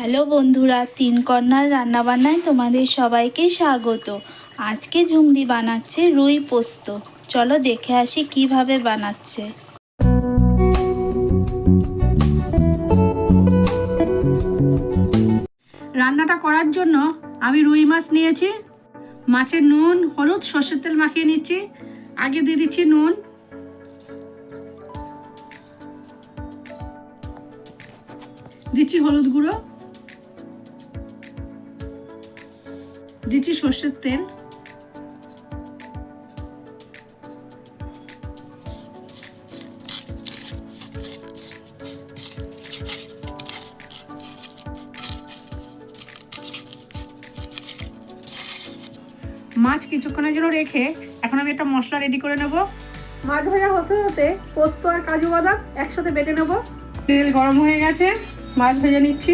Hello বন্ধুরা, তিন কন্যার রান্নাবান্নায় তোমাদের সবাইকে স্বাগত। আজকে ঝুমদি বানাচ্ছে রুই পোস্ত। চলো দেখে আসি কীভাবে বানাচ্ছে। রান্নাটা করার জন্য আমি রুই মাছ নিয়েছি, মাছের নুন, হলুদ, সর্ষের তেল মাখিয়ে নিচ্ছি, আগে দিয়ে দিচ্ছি নুন। দিচ্ছি হলুদ গুঁড়ো। দিচ্ছি সর্ষের তেল। মাছ কিছুক্ষণের জন্য রেখে এখন আমি একটা মশলা রেডি করে নেব। মাছ ভাজা হতে হতে পোস্ত আর কাজু বাদাম একসাথে বেটে নেব। তেল গরম হয়ে গেছে মাছ ভেজে নিচ্ছি।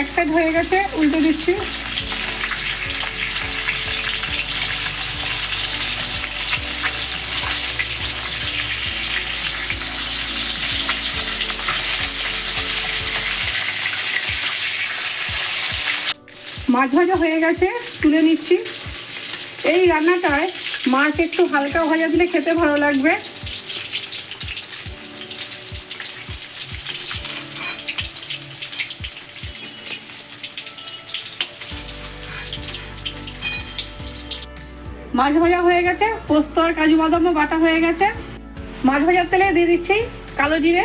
এক সাইড হয়ে গেছে, উল্টে দিচ্ছি। মাছ ভাজা হয়ে গেছে, তুলে নিচ্ছি। এই রান্নাটায় মাছ একটু হালকা ভাজা দিলে খেতে ভালো লাগবে। মাছ ভাজা হয়ে গেছে, পোস্ত আর কাজু বাদামও বাটা হয়ে গেছে। মাছ ভাজার তেলে দিয়ে দিচ্ছি কালো জিরে।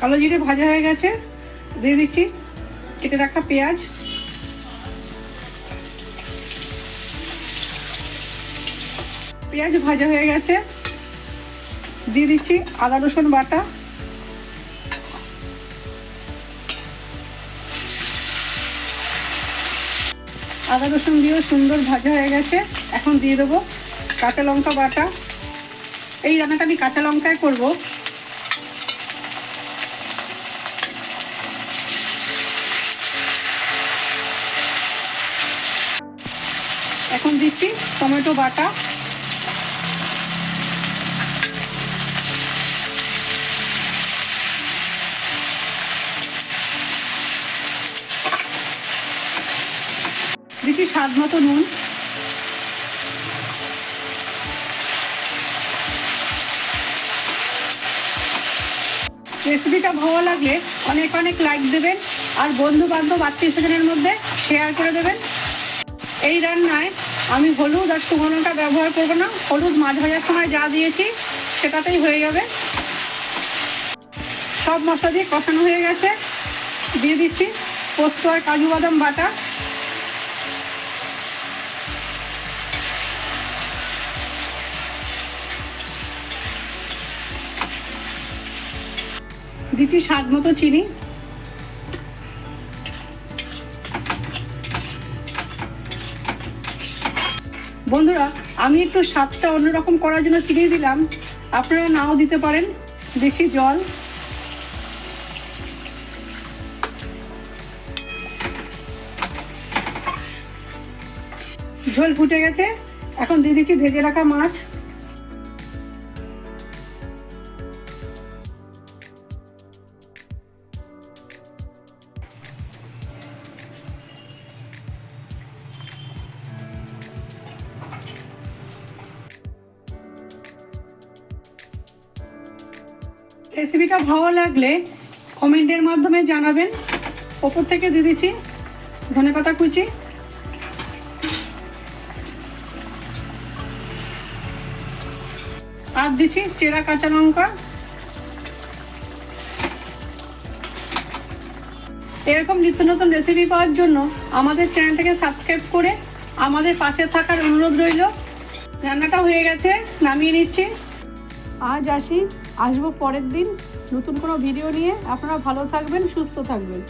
কালো জিরে ভাজা হয়ে গেছে, দিয়ে দিচ্ছি কেটে রাখা পেঁয়াজ। পেঁয়াজ ভাজা হয়ে গেছে, দিয়ে দিচ্ছি আদা রসুন বাটা। আদা রসুন দিয়েও সুন্দর ভাজা হয়ে গেছে। এখন দিয়ে দেবো কাঁচা লঙ্কা বাটা। এই রান্নাটা আমি কাঁচা লঙ্কায় করব। এখন দিচ্ছি টমেটো বাটা। স্বাদ মতো নুন। রেসিপিটা ভালো লাগলে অনেক অনেক লাইক দেবেন আর বন্ধু বান্ধব আত্মীয় স্বজনের মধ্যে শেয়ার করে দেবেন। এই রান্নায় আমি হলুদ আর শুকনোটা ব্যবহার করব না। হলুদ মাছ ভাজার সময় যা দিয়েছি সেটাতেই হয়ে যাবে। সব মশলা দিয়ে কষানো হয়ে গেছে। দিয়ে দিচ্ছি পোস্ত আর কাজু বাদাম বাটা। দিচ্ছি স্বাদ মতো চিনি। বন্ধুরা, আমি একটু স্বাদটা অন্যরকম করার জন্য চিনি দিলাম। আপনারা নাও দিতে পারেন। দিচ্ছি জল। ঝোল ফুটে গেছে। এখন দিয়ে দিচ্ছি ভেজে রাখা মাছ। রেসিপিটা ভালো লাগলে কমেন্টের মাধ্যমে জানাবেন। ওপর থেকে দিয়ে দিচ্ছি ধনে পাতা কুচি। আর দিচ্ছি চেরা কাঁচা লঙ্কা। এরকম নিত্য নতুন রেসিপি পাওয়ার জন্য আমাদের চ্যানেলটাকে সাবস্ক্রাইব করে আমাদের পাশে থাকার অনুরোধ রইল। রান্নাটা হয়ে গেছে, নামিয়ে নিচ্ছি। আজ আসি আসব পরের দিন। নতুন কোনো ভিডিও নিয়ে। আপনারা ভালো থাকবেন সুস্থ থাকবেন।